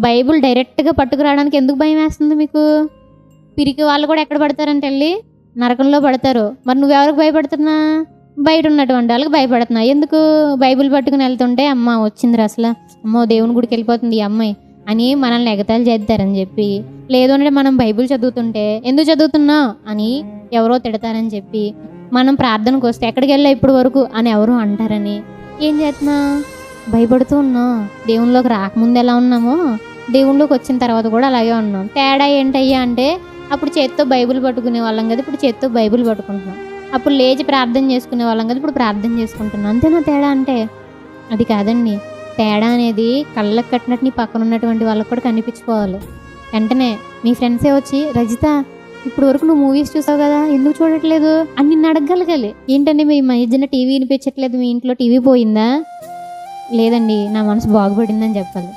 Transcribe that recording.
Bible డైరెక్ట్గా పట్టుకురావడానికి ఎందుకు భయం వేస్తుంది మీకు? పిరికి వాళ్ళు కూడా ఎక్కడ పడతారంటే వెళ్ళి నరకంలో పడతారు. మరి నువ్వెవరికి భయపడుతున్నా? బయట ఉన్నటువంటి వాళ్ళకి భయపడుతున్నా. ఎందుకు? బైబిల్ పట్టుకుని వెళ్తుంటే అమ్మ వచ్చింది అసలు. అమ్మో దేవుని గుడికి వెళ్ళిపోతుంది ఈ అమ్మాయి అని మనల్ని ఎగతాలు చేస్తారని చెప్పి లేదు అంటే మనం బైబిల్ చదువుతుంటే ఎందుకు చదువుతున్నావు అని ఎవరో తిడతారని చెప్పి మనం ప్రార్థనకు వస్తే ఎక్కడికి వెళ్ళా ఇప్పుడు వరకు అని ఎవరు అంటారని. ఏం చేస్తున్నా భయపడుతూ ఉన్నాం. దేవునిలోకి రాకముందు ఎలా ఉన్నామో దేవునిలోకి వచ్చిన తర్వాత కూడా అలాగే ఉన్నాం. తేడా ఏంటయ్యా అంటే అప్పుడు చేత్తో బైబిల్ పట్టుకునే వాళ్ళం కదా ఇప్పుడు చేత్తో బైబిల్ పట్టుకుంటున్నాం. అప్పుడు లేచి ప్రార్థన చేసుకునే వాళ్ళం కదా ఇప్పుడు ప్రార్థన చేసుకుంటున్నాం. అంతేనా తేడా అంటే? అది కాదండి. తేడా అనేది కళ్ళకు కట్టినట్టు నీ పక్కన ఉన్నటువంటి వాళ్ళకి కూడా కనిపించుకోవాలి. వెంటనే మీ ఫ్రెండ్సే వచ్చి రజిత ఇప్పుడు వరకు నువ్వు మూవీస్ చూసావు కదా ఎందుకు చూడట్లేదు? అని నిన్ను అడగగలగాలి. ఏంటంటే మీ మధ్యన టీవీ వినిపించట్లేదు? మీ ఇంట్లో టీవీ పోయిందా? లేదండి నా మనసు బాగుపడిందని చెప్పాలి.